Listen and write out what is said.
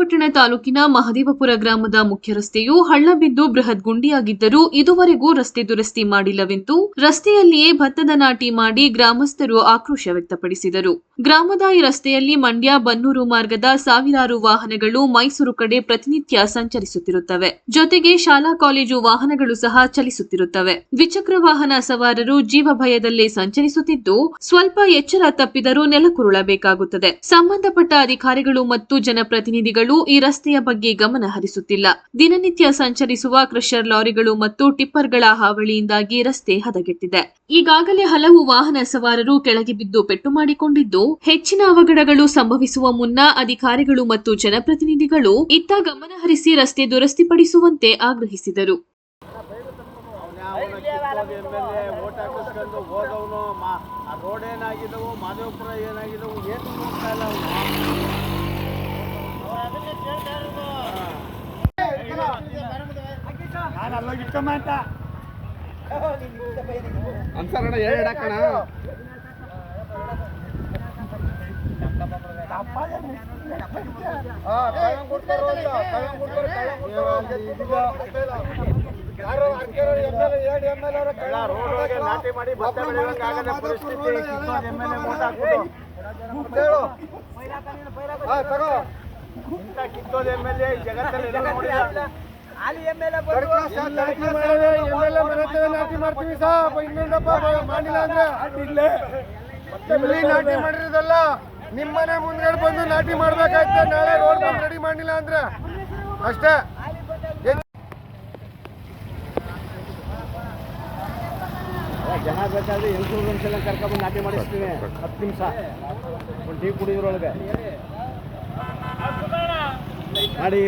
ಶ್ರೀರಂಗಪಟ್ಟಣ ತಾಲೂಕಿನ ಮಹದೇವಪುರ ಗ್ರಾಮದ ಮುಖ್ಯ ರಸ್ತೆಯು ಹಳ್ಳ ಬಿದ್ದು ಬೃಹತ್ ಗುಂಡಿಯಾಗಿದ್ದರೂ ಇದುವರೆಗೂ ರಸ್ತೆ ದುರಸ್ತಿ ಮಾಡಿಲ್ಲವೆಂದು ರಸ್ತೆಯಲ್ಲಿಯೇ ಭತ್ತದ ನಾಟಿ ಮಾಡಿ ಗ್ರಾಮಸ್ಥರು ಆಕ್ರೋಶ ವ್ಯಕ್ತಪಡಿಸಿದರು. ಗ್ರಾಮದ ಈ ರಸ್ತೆಯಲ್ಲಿ ಮಂಡ್ಯ, ಬನ್ನೂರು ಮಾರ್ಗದ ಸಾವಿರಾರು ವಾಹನಗಳು ಮೈಸೂರು ಕಡೆ ಪ್ರತಿನಿತ್ಯ ಸಂಚರಿಸುತ್ತಿರುತ್ತವೆ. ಜೊತೆಗೆ ಶಾಲಾ, ಕಾಲೇಜು ವಾಹನಗಳು ಸಹ ಚಲಿಸುತ್ತಿರುತ್ತವೆ. ದ್ವಿಚಕ್ರ ವಾಹನ ಸವಾರರು ಜೀವ ಭಯದಲ್ಲೇ ಸಂಚರಿಸುತ್ತಿದ್ದು, ಸ್ವಲ್ಪ ಎಚ್ಚರ ತಪ್ಪಿದರೂ ನೆಲಕುರುಳಬೇಕಾಗುತ್ತದೆ ಸಂಬಂಧಪಟ್ಟ ಅಧಿಕಾರಿಗಳು ಮತ್ತು ಜನಪ್ರತಿನಿಧಿಗಳು ಈ ರಸ್ತೆಯ ಬಗ್ಗೆ ಗಮನ ಹರಿಸುತ್ತಿಲ್ಲ. ದಿನನಿತ್ಯ ಸಂಚರಿಸುವ ಕ್ರಷರ್ ಲಾರಿಗಳು ಮತ್ತು ಟಿಪ್ಪರ್ಗಳ ಹಾವಳಿಯಿಂದಾಗಿ ರಸ್ತೆ ಹದಗೆಟ್ಟಿದೆ. ಈಗಾಗಲೇ ಹಲವು ವಾಹನ ಸವಾರರು ಕೆಳಗೆ ಬಿದ್ದು ಪೆಟ್ಟು ಮಾಡಿಕೊಂಡಿದ್ದು, ಹೆಚ್ಚಿನ ಅವಘಡಗಳು ಸಂಭವಿಸುವ ಮುನ್ನ ಅಧಿಕಾರಿಗಳು ಮತ್ತು ಜನಪ್ರತಿನಿಧಿಗಳು ಇತ್ತ ಗಮನ ಹರಿಸಿ ರಸ್ತೆ ದುರಸ್ತಿಪಡಿಸುವಂತೆ ಆಗ್ರಹಿಸಿದರು. ನಾನು ಅಲ್ಲೋಗಿ ಇಟ್ಕೊಂಬ ಅಂತ ಅನ್ಸರಣ ಹೇಳಿ ಹಾಕಣ ರೋಡ್ ನಾಟಿ ಮಾಡಿ ಭತ್ತ ಪರಿಸ್ಥಿತಿ ಎಂ ಎಲ್ ಎ ಓಟ್ ಹಾಕ್ಬಿಟ್ಟು ಇಂಥ ಕಿತ್ತೋದು ಎಂ ಎಲ್ ಎ ಜಗತ್ತಲ್ಲಿ ಎಲ್ಲೂ ನೋಡಿಲ್ಲ ನಾಟಿ ಮಾಡ್ತೀವಿ ಸಾ. ಇನ್ನೊಂದಪ್ಪ ಮಾಡಿಲ್ಲ ಅಂದ್ರೆ? ಇಲ್ಲಿ. ನಾಟಿ ಮಾಡಿರೋದಲ್ಲ? ನಿಮ್ಮನೆ ಮುಂದ್ಗಡೆ ಬಂದು ನಾಟಿ ಮಾಡ್ಬೇಕಾಯ್ತು? ನಾಳೆ ರೋಡ್ ರೆಡಿ ಮಾಡಿಲ್ಲ ಅಂದ್ರೆ? ಅಷ್ಟೇ. ಜನ ಬೇಕಾದ್ರೆ ಎಂಟು ನಿಮಿಷ ಕರ್ಕೊಂಡ್ಬಂದು ನಾಟಿ ಮಾಡಿಸ್ತೀನಿ. ಹತ್ತು ನಿಮಿಷ. ಒಂದು ಟೀ ಕುಡಿದ್ರೊಳಗೆ. ಮಾಡಿ